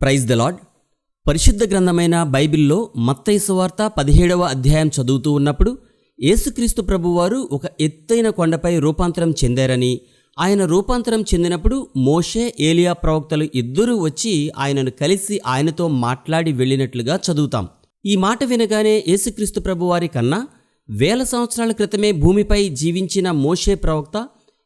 Praise the lord పరిశుద్ధ గ్రంథమైన బైబిల్లో మత్తయి సువార్త పదిహేడవ అధ్యాయం చదువుతూ ఉన్నప్పుడు యేసుక్రీస్తు ప్రభువారు ఒక ఎత్తైన కొండపై రూపాంతరం చెందారని ఆయన రూపాంతరం చెందినప్పుడు మోషే ఏలియా ప్రవక్తలు ఇద్దరూ వచ్చి ఆయనను కలిసి ఆయనతో మాట్లాడి వెళ్ళినట్లుగా చదువుతాం. ఈ మాట వినగానే యేసుక్రీస్తు ప్రభువారి కన్నా వేల సంవత్సరాల క్రితమే భూమిపై జీవించిన మోషే ప్రవక్త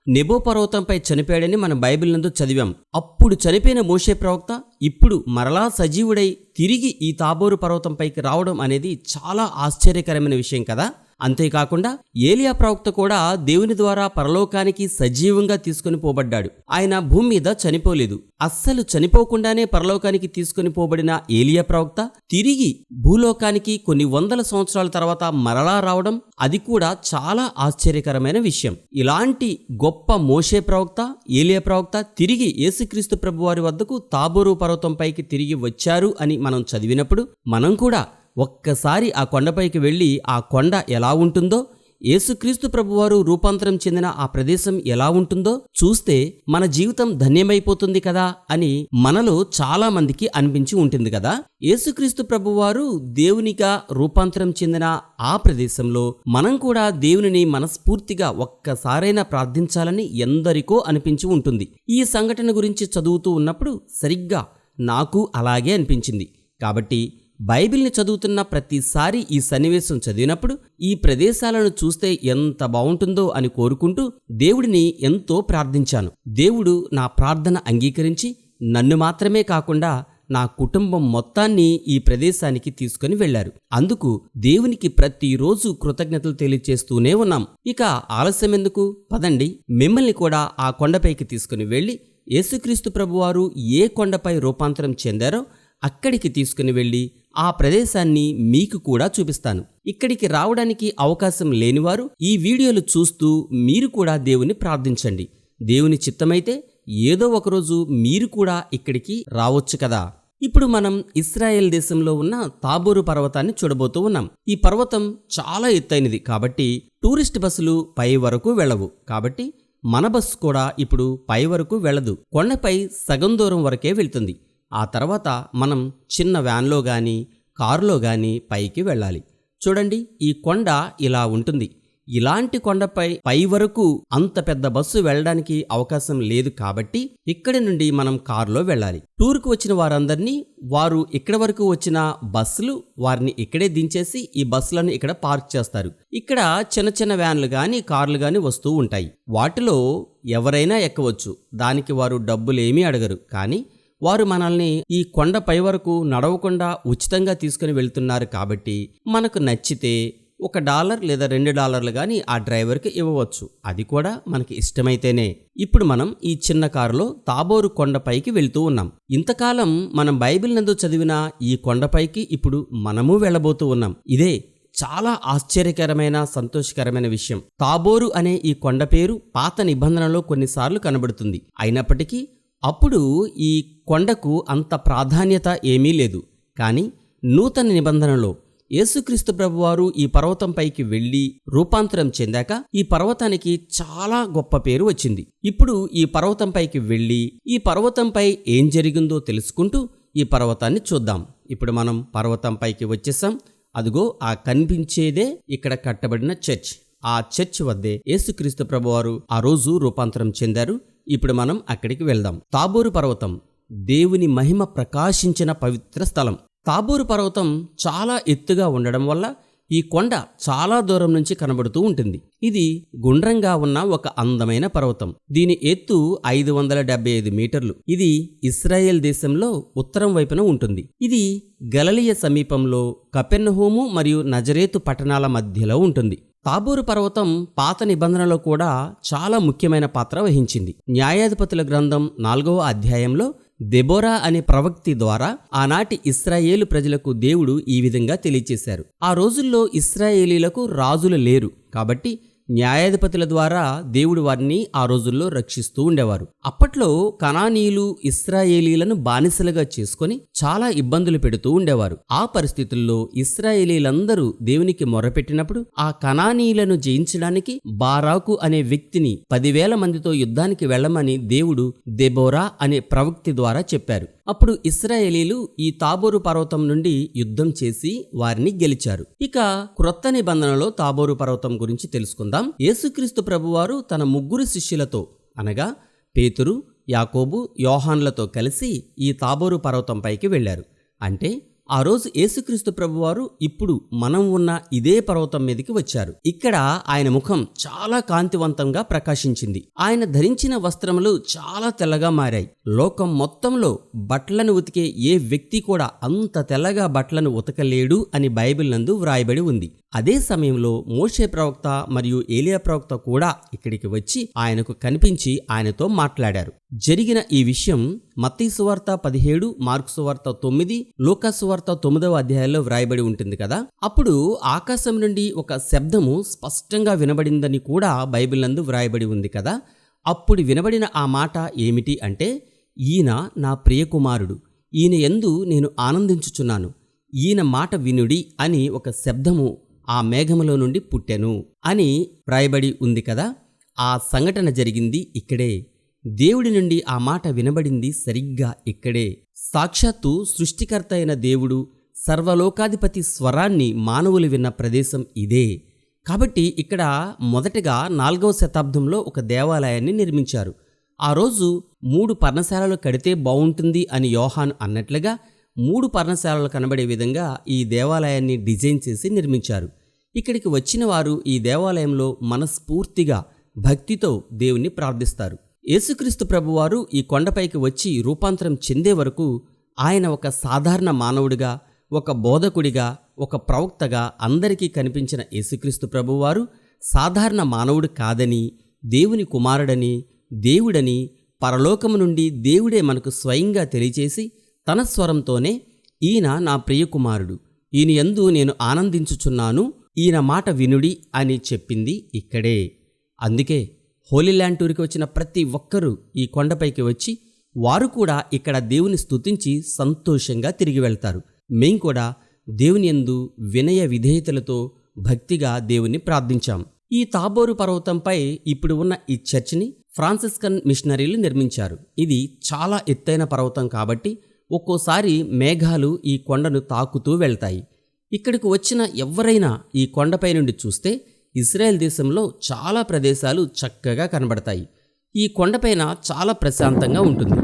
నెబో పర్వతంపై చనిపోయాడని మనం బైబిల్ నందు చదివాం. అప్పుడు చనిపోయిన మోషే ప్రవక్త ఇప్పుడు మరలా సజీవుడై తిరిగి ఈ తాబోరు పర్వతంపైకి రావడం అనేది చాలా ఆశ్చర్యకరమైన విషయం కదా? అంతేకాకుండా ఏలియా ప్రవక్త కూడా దేవుని ద్వారా పరలోకానికి సజీవంగా తీసుకుని పోబడ్డాడు. ఆయన భూమి మీద చనిపోలేదు. అస్సలు చనిపోకుండానే పరలోకానికి తీసుకుని పోబడిన ఏలియా ప్రవక్త తిరిగి భూలోకానికి కొన్ని వందల సంవత్సరాల తర్వాత మరలా రావడం అది కూడా చాలా ఆశ్చర్యకరమైన విషయం. ఇలాంటి గొప్ప మోషే ప్రవక్త ఏలియా ప్రవక్త తిరిగి యేసుక్రీస్తు ప్రభువారి వద్దకు తాబోరు పర్వతంపైకి తిరిగి వచ్చారు అని మనం చదివినప్పుడు మనం కూడా ఒక్కసారి ఆ కొండపైకి వెళ్ళి ఆ కొండ ఎలా ఉంటుందో యేసుక్రీస్తు ప్రభువారు రూపాంతరం చెందిన ఆ ప్రదేశం ఎలా ఉంటుందో చూస్తే మన జీవితం ధన్యమైపోతుంది కదా అని మనలో చాలా మందికి అనిపించి ఉంటుంది కదా. యేసుక్రీస్తు ప్రభువారు దేవునిగా రూపాంతరం చెందిన ఆ ప్రదేశంలో మనం కూడా దేవునిని మనస్ఫూర్తిగా ఒక్కసారైనా ప్రార్థించాలని ఎందరికో అనిపించి ఉంటుంది. ఈ సంఘటన గురించి చదువుతూ ఉన్నప్పుడు సరిగ్గా నాకు అలాగే అనిపించింది. కాబట్టి బైబిల్ని చదువుతున్న ప్రతిసారి ఈ సన్నివేశం చదివినప్పుడు ఈ ప్రదేశాలను చూస్తే ఎంత బాగుంటుందో అని కోరుకుంటూ దేవుడిని ఎంతో ప్రార్థించాను. దేవుడు నా ప్రార్థన అంగీకరించి నన్ను మాత్రమే కాకుండా నా కుటుంబం మొత్తాన్ని ఈ ప్రదేశానికి తీసుకుని వెళ్ళారు అందుకు దేవునికి ప్రతిరోజు కృతజ్ఞతలు తెలియచేస్తూనే ఉన్నాం. ఇక ఆలస్యం ఎందుకు? పదండి మిమ్మల్ని కూడా ఆ కొండపైకి తీసుకుని వెళ్ళి యేసుక్రీస్తు ప్రభువారు ఏ కొండపై రూపాంతరం చెందారో అక్కడికి తీసుకుని వెళ్ళి ఆ ప్రదేశాన్ని మీకు కూడా చూపిస్తాను. ఇక్కడికి రావడానికి అవకాశం లేనివారు ఈ వీడియోలు చూస్తూ మీరు కూడా దేవుని ప్రార్థించండి. దేవుని చిత్తమైతే ఏదో ఒకరోజు మీరు కూడా ఇక్కడికి రావచ్చు కదా. ఇప్పుడు మనం ఇస్రాయెల్ దేశంలో ఉన్న తాబోరు పర్వతాన్ని చూడబోతూ ఉన్నాం. ఈ పర్వతం చాలా ఎత్తైనది కాబట్టి టూరిస్ట్ బస్సులు పై వరకు వెళ్ళవు. కాబట్టి మన బస్సు కూడా ఇప్పుడు పై వరకు వెళ్ళదు. కొండపై సగం దూరం వరకే వెళ్తుంది. ఆ తర్వాత మనం చిన్న వ్యాన్లో కానీ కారులో కానీ పైకి వెళ్ళాలి. చూడండి ఈ కొండ ఇలా ఉంటుంది. ఇలాంటి కొండపై పై వరకు అంత పెద్ద బస్సు వెళ్ళడానికి అవకాశం లేదు కాబట్టి ఇక్కడి నుండి మనం కారులో వెళ్ళాలి. టూర్కు వచ్చిన వారందరినీ వారు ఇక్కడ వరకు వచ్చిన బస్సులు వారిని ఇక్కడే దించేసి ఈ బస్సులను ఇక్కడ పార్క్ చేస్తారు. ఇక్కడ చిన్న చిన్న వ్యాన్లు కానీ కార్లు కానీ వస్తూ ఉంటాయి. వాటిలో ఎవరైనా ఎక్కవచ్చు. దానికి వారు డబ్బులు ఏమీ అడగరు. కానీ వారు మనల్ని ఈ కొండపై వరకు నడవకుండా ఉచితంగా తీసుకుని వెళ్తున్నారు కాబట్టి మనకు నచ్చితే ఒక డాలర్ లేదా రెండు డాలర్లు కానీ ఆ డ్రైవర్కి ఇవ్వవచ్చు. అది కూడా మనకి ఇష్టమైతేనే. ఇప్పుడు మనం ఈ చిన్న కారులో తాబోరు కొండపైకి వెళ్తూ ఉన్నాం. ఇంతకాలం మనం బైబిల్ నందు చదివిన ఈ కొండపైకి ఇప్పుడు మనము వెళ్ళబోతూ ఉన్నాం. ఇదే చాలా ఆశ్చర్యకరమైన సంతోషకరమైన విషయం. తాబోరు అనే ఈ కొండ పేరు పాత నిబంధనలో కొన్నిసార్లు కనబడుతుంది. అయినప్పటికీ అప్పుడు ఈ కొండకు అంత ప్రాధాన్యత ఏమీ లేదు. కానీ నూతన నిబంధనలో యేసుక్రీస్తు ప్రభువారు ఈ పర్వతంపైకి వెళ్ళి రూపాంతరం చెందాక ఈ పర్వతానికి చాలా గొప్ప పేరు వచ్చింది. ఇప్పుడు ఈ పర్వతంపైకి వెళ్ళి ఈ పర్వతంపై ఏం జరిగిందో తెలుసుకుంటూ ఈ పర్వతాన్ని చూద్దాం. ఇప్పుడు మనం పర్వతంపైకి వచ్చేసాం. అదిగో ఆ కనిపించేదే ఇక్కడ కట్టబడిన చర్చ్. ఆ చర్చ్ వద్దే యేసుక్రీస్తు ప్రభువారు ఆ రోజు రూపాంతరం చెందారు. ఇప్పుడు మనం అక్కడికి వెళ్దాం. తాబూరు పర్వతం దేవుని మహిమ ప్రకాశించిన పవిత్ర స్థలం. తాబూరు పర్వతం చాలా ఎత్తుగా ఉండడం వల్ల ఈ కొండ చాలా దూరం నుంచి కనబడుతూ ఉంటుంది. ఇది గుండ్రంగా ఉన్న ఒక అందమైన పర్వతం. దీని ఎత్తు ఐదు వందల డెబ్బై ఐదు మీటర్లు. ఇది ఇస్రాయెల్ దేశంలో ఉత్తరం వైపున ఉంటుంది. ఇది గలలియ సమీపంలో కపెన్హోము మరియు నజరేతు పట్టణాల మధ్యలో ఉంటుంది. తాబూరు పర్వతం పాత నిబంధనలో కూడా చాలా ముఖ్యమైన పాత్ర వహించింది. న్యాయాధిపతుల గ్రంథం నాలుగవ అధ్యాయంలో దెబోరా అనే ప్రవక్తి ద్వారా ఆనాటి ఇస్రాయేలు ప్రజలకు దేవుడు ఈ విధంగా తెలియచేశారు. ఆ రోజుల్లో ఇస్రాయేలీలకు రాజులు లేరు. కాబట్టి న్యాయాధిపతుల ద్వారా దేవుడు వారిని ఆ రోజుల్లో రక్షిస్తూ ఉండేవారు. అప్పట్లో కనానీయులు ఇస్రాయేలీలను బానిసలుగా చేసుకొని చాలా ఇబ్బందులు పెడుతూ ఉండేవారు. ఆ పరిస్థితుల్లో ఇస్రాయేలీలందరూ దేవునికి మొరపెట్టినప్పుడు ఆ కనానీయులను జయించడానికి బారాకు అనే వ్యక్తిని పదివేల మందితో యుద్ధానికి వెళ్ళమని దేవుడు దెబోరా అనే ప్రవక్తి ద్వారా చెప్పారు. అప్పుడు ఇస్రాయేలీలు ఈ తాబోరు పర్వతం నుండి యుద్ధం చేసి వారిని గెలిచారు. ఇక క్రొత్త నిబంధనలో తాబోరు పర్వతం గురించి తెలుసుకుందాం. యేసుక్రీస్తు ప్రభువారు తన ముగ్గురు శిష్యులతో అనగా పేతురు యాకోబు యోహాన్లతో కలిసి ఈ తాబోరు పర్వతంపైకి వెళ్ళారు అంటే ఆ రోజు యేసుక్రీస్తు ప్రభువారు ఇప్పుడు మనం ఉన్న ఇదే పర్వతం మీదకి వచ్చారు. ఇక్కడ ఆయన ముఖం చాలా కాంతివంతంగా ప్రకాశించింది. ఆయన ధరించిన వస్త్రములు చాలా తెల్లగా మారాయి. లోకం మొత్తంలో బట్టలను ఉతికే ఏ వ్యక్తి కూడా అంత తెల్లగా బట్టలను ఉతకలేడు అని బైబిల్ నందు వ్రాయబడి ఉంది. అదే సమయంలో మోషే ప్రవక్త మరియు ఏలియా ప్రవక్త కూడా ఇక్కడికి వచ్చి ఆయనకు కనిపించి ఆయనతో మాట్లాడారు. జరిగిన ఈ విషయం మత్తీ సువార్త పదిహేడు మార్కు సువార్త తొమ్మిది లూకా సువార్త తొమ్మిదవ అధ్యాయంలో వ్రాయబడి ఉంటుంది కదా? అప్పుడు ఆకాశం నుండి ఒక శబ్దము స్పష్టంగా వినబడిందని కూడా బైబిల్ నందు వ్రాయబడి ఉంది కదా? అప్పుడు వినబడిన ఆ మాట ఏమిటి అంటే ఈయన నా ప్రియకుమారుడు ఈయన ఎందు నేను ఆనందించుచున్నాను ఈయన మాట వినుడి అని ఒక శబ్దము ఆ మేఘములో నుండి పుట్టెను అని వ్రాయబడి ఉంది కదా? ఆ సంఘటన జరిగింది ఇక్కడే. దేవుడి నుండి ఆ మాట వినబడింది సరిగ్గా ఇక్కడే. సాక్షాత్తు సృష్టికర్త అయిన దేవుడు సర్వలోకాధిపతి స్వరాన్ని మానవులు విన్న ప్రదేశం ఇదే. కాబట్టి ఇక్కడ మొదటగా నాలుగవ శతాబ్దంలో ఒక దేవాలయాన్ని నిర్మించారు. ఆ రోజు మూడు పర్ణశాలలు కడితే బాగుంటుంది అని యోహాన్ అన్నట్లుగా మూడు పర్ణశాలలు కనబడే విధంగా ఈ దేవాలయాన్ని డిజైన్ చేసి నిర్మించారు. ఇక్కడికి వచ్చిన వారు ఈ దేవాలయంలో మనస్ఫూర్తిగా భక్తితో దేవుణ్ణి ప్రార్థిస్తారు. యేసుక్రీస్తు ప్రభువారు ఈ కొండపైకి వచ్చి రూపాంతరం చెందే వరకు ఆయన ఒక సాధారణ మానవుడిగా ఒక బోధకుడిగా ఒక ప్రవక్తగా అందరికీ కనిపించిన యేసుక్రీస్తు ప్రభువారు సాధారణ మానవుడు కాదని దేవుని కుమారుడని దేవుడని పరలోకము నుండి దేవుడే మనకు స్వయంగా తెలియచేసి తన స్వరంతోనే ఈయన నా ప్రియకుమారుడు. ఈయన ఎందు నేను ఆనందించుచున్నాను. ఈయన మాట వినుడి అని చెప్పింది ఇక్కడే. అందుకే హోలీ ల్యాండ్ టూర్కి వచ్చిన ప్రతి ఒక్కరూ ఈ కొండపైకి వచ్చి వారు కూడా ఇక్కడ దేవుని స్తుతించి సంతోషంగా తిరిగి వెళ్తారు. మేం కూడా దేవుని యందు వినయ విధేయతలతో భక్తిగా దేవుని ప్రార్థించాం. ఈ తాబోరు పర్వతంపై ఇప్పుడు ఉన్న ఈ చర్చిని ఫ్రాన్సిస్కన్ మిషనరీలు నిర్మించారు. ఇది చాలా ఎత్తైన పర్వతం కాబట్టి ఒక్కోసారి మేఘాలు ఈ కొండను తాకుతూ వెళ్తాయి. ఇక్కడికి వచ్చిన ఎవరైనా ఈ కొండపై నుండి చూస్తే ఇస్రాయెల్ దేశంలో చాలా ప్రదేశాలు చక్కగా కనబడతాయి. ఈ కొండపైన చాలా ప్రశాంతంగా ఉంటుంది.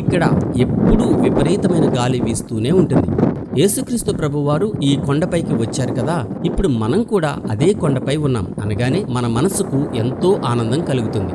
ఇక్కడ ఎప్పుడూ విపరీతమైన గాలి వీస్తూనే ఉంటుంది. యేసుక్రీస్తు ప్రభువారు ఈ కొండపైకి వచ్చారు కదా ఇప్పుడు మనం కూడా అదే కొండపై ఉన్నాం. అనగానే మన మనసుకు ఎంతో ఆనందం కలుగుతుంది.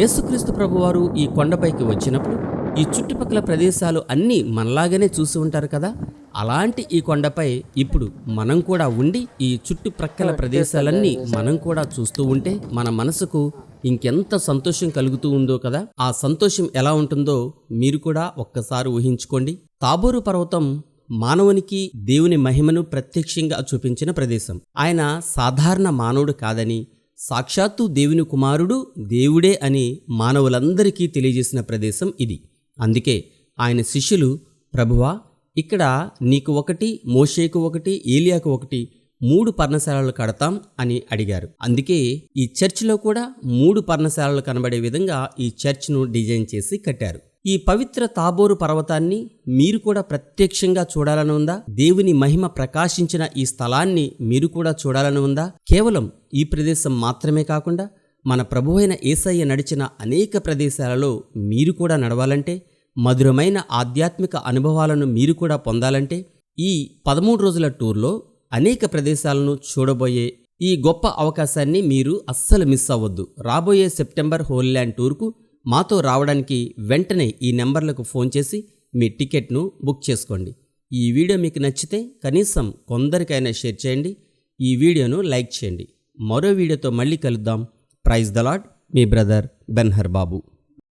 యేసుక్రీస్తు ప్రభువారు ఈ కొండపైకి వచ్చినప్పుడు ఈ చుట్టుపక్కల ప్రదేశాలు అన్నీ మనలాగానే చూసి ఉంటారు కదా. అలాంటి ఈ కొండపై ఇప్పుడు మనం కూడా ఉండి ఈ చుట్టుప్రక్కల ప్రదేశాలన్నీ మనం కూడా చూస్తూ ఉంటే మన మనసుకు ఇంకెంత సంతోషం కలుగుతూ ఉందో కదా? ఆ సంతోషం ఎలా ఉంటుందో మీరు కూడా ఒక్కసారి ఊహించుకోండి. తాబోరు పర్వతం మానవునికి దేవుని మహిమను ప్రత్యక్షంగా చూపించిన ప్రదేశం. ఆయన సాధారణ మానవుడు కాదని సాక్షాత్తు దేవుని కుమారుడు దేవుడే అని మానవులందరికీ తెలియజేసిన ప్రదేశం ఇది. అందుకే ఆయన శిష్యులు ప్రభువా ఇక్కడ నీకు ఒకటి మోషేకు ఒకటి ఏలియాకు ఒకటి మూడు పర్ణశాలలు కడతాం అని అడిగారు. అందుకే ఈ చర్చిలో కూడా మూడు పర్ణశాలలు కనబడే విధంగా ఈ చర్చ్ను డిజైన్ చేసి కట్టారు. ఈ పవిత్ర తాబోరు పర్వతాన్ని మీరు కూడా ప్రత్యక్షంగా చూడాలని ఉందా? దేవుని మహిమ ప్రకాశించిన ఈ స్థలాన్ని మీరు కూడా చూడాలని ఉందా? కేవలం ఈ ప్రదేశం మాత్రమే కాకుండా మన ప్రభువైన ఏసయ్య నడిచిన అనేక ప్రదేశాలలో మీరు కూడా నడవాలంటే మధురమైన ఆధ్యాత్మిక అనుభవాలను మీరు కూడా పొందాలంటే ఈ పదమూడు రోజుల టూర్లో అనేక ప్రదేశాలను చూడబోయే ఈ గొప్ప అవకాశాన్ని మీరు అస్సలు మిస్ అవ్వద్దు. రాబోయే సెప్టెంబర్ హోల్ల్యాండ్ టూర్కు మాతో రావడానికి వెంటనే ఈ నెంబర్లకు ఫోన్ చేసి మీ టికెట్ను బుక్ చేసుకోండి. ఈ వీడియో మీకు నచ్చితే కనీసం కొందరికైనా షేర్ చేయండి. ఈ వీడియోను లైక్ చేయండి. మరో వీడియోతో మళ్ళీ కలుద్దాం. ప్రైజ్ దలాడ్ మీ బ్రదర్ బెన్హర్ బాబు